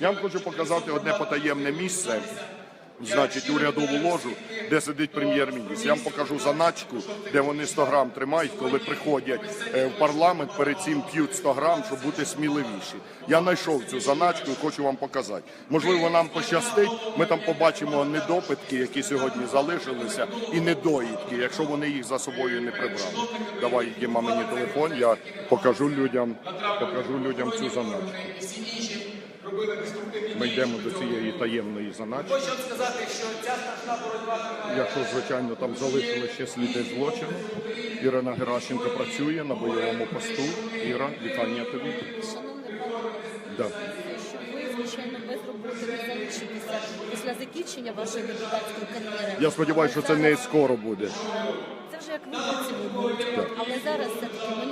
Я вам хочу показати одне потаємне місце. Значить, урядову ложу, де сидить прем'єр-міністр. Я вам покажу заначку, де вони 100 грам тримають, коли приходять е, в парламент. Перед цим п'ють 100 грам, щоб бути сміливіші. Я знайшов цю заначку і хочу вам показати. Можливо, нам пощастить. Ми там побачимо недопитки, які сьогодні залишилися, і недоїдки, якщо вони їх за собою не прибрали. Давай Діма мені телефон. Я покажу людям, покажу людям цю заначку. Ми йдемо до цієї таємної заначки. Хочу сказати, що ця страшна боротьба. Якщо, звичайно, там залишили ще сліди злочину. Ірина Геращенко працює на бойовому посту. Іра, вітання тобі. Шановний Да. звичайно, без роботи не після закінчення вашої депутатської кар'єри. Я сподіваюся, що це не скоро буде. Це вже як виборці виборуть. Але зараз здається, що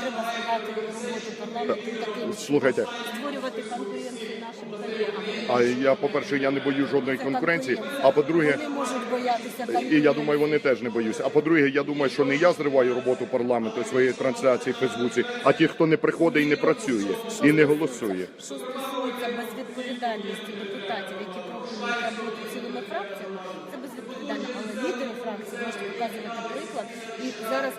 треба згадати роботу парламенту таким Слухайте. створювати конкуренцію нашим колегам. А я, по-перше, я не боюсь жодної Це конкуренції. конкуренція. А по-друге, Вони можуть боятися і я думаю, вони теж не боються. А по-друге, я думаю, що не я зриваю роботу парламенту своєї трансляції в Фейсбуці, а ті, хто не приходить і не працює, і не голосує. Що стосується безвідповідальності депутатів, які пропонують роботу цілими фракціями, це безвідповідально. Але лідери фракції можуть показувати приклад, і зараз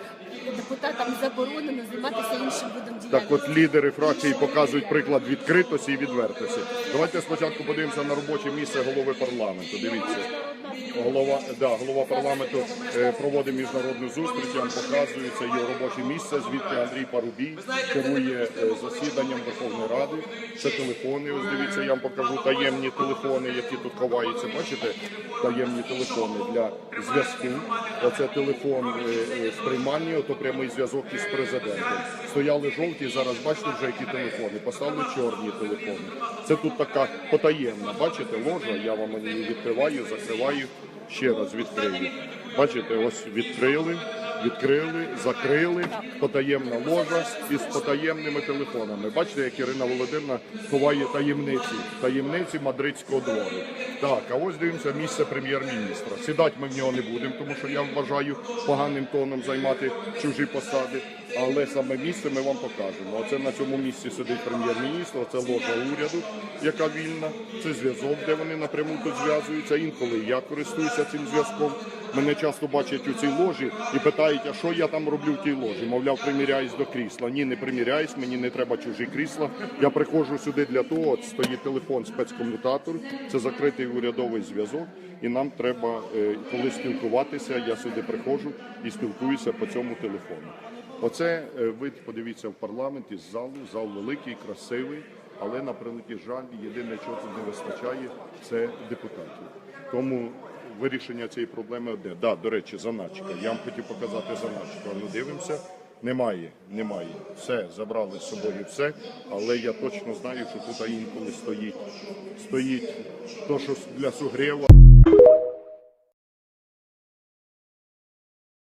депутатам заборонено займатися іншим видом діяльності. Так от лідери фракції показують приклад відкритості і відвертості. Давайте спочатку подивимося на робоче місце голови парламенту. Дивіться. Голова, да, голова парламенту е, проводить міжнародну зустріч, я вам показую, його робоче місце, звідки Андрій Парубій керує е, засіданням Верховної Ради. Це телефони, ось дивіться, я вам покажу таємні телефони, які тут ховаються. Бачите? Таємні телефони для зв'язку. Оце телефон е, е, в прийманні, ото прямий зв'язок із президентом. Стояли жовті, зараз бачите вже які телефони. Поставили чорні телефони. Це тут така потаємна. Бачите, ложа, я вам її відкриваю, закриваю, ще раз відкрию. Бачите, ось відкрили, відкрили, закрили, потаємна ложа із потаємними телефонами. Бачите, як Ірина Володимирівна ховає таємниці, таємниці мадридського двору. Так, а ось дивимося місце прем'єр-міністра. Сідати ми в нього не будемо, тому що я вважаю поганим тоном займати чужі посади. Але саме місце ми вам покажемо. Оце на цьому місці сидить прем'єр-міністр, це ложа уряду, яка вільна. Це зв'язок, де вони напряму тут зв'язуються. Інколи я користуюся цим зв'язком. Мене часто бачать у цій ложі і питають, а що я там роблю в тій ложі? Мовляв, приміряюсь до крісла. Ні, не приміряюсь, мені не треба чужі крісла. Я приходжу сюди для того, от стоїть телефон спецкомутатор, це закритий урядовий зв'язок, і нам треба, е, коли спілкуватися, я сюди приходжу і спілкуюся по цьому телефону. Оце е, вид, подивіться, в парламент із залу. Зал великий, красивий, але на превеликий жаль, єдине, чого тут не вистачає, це депутатів. Тому вирішення цієї проблеми одне. Да, до речі, заначка. Я вам хотів показати заначку. А Ну дивимося. Немає, немає. Все, забрали з собою все. Але я точно знаю, що тут інколи стоїть. Стоїть то, що для сугрєва.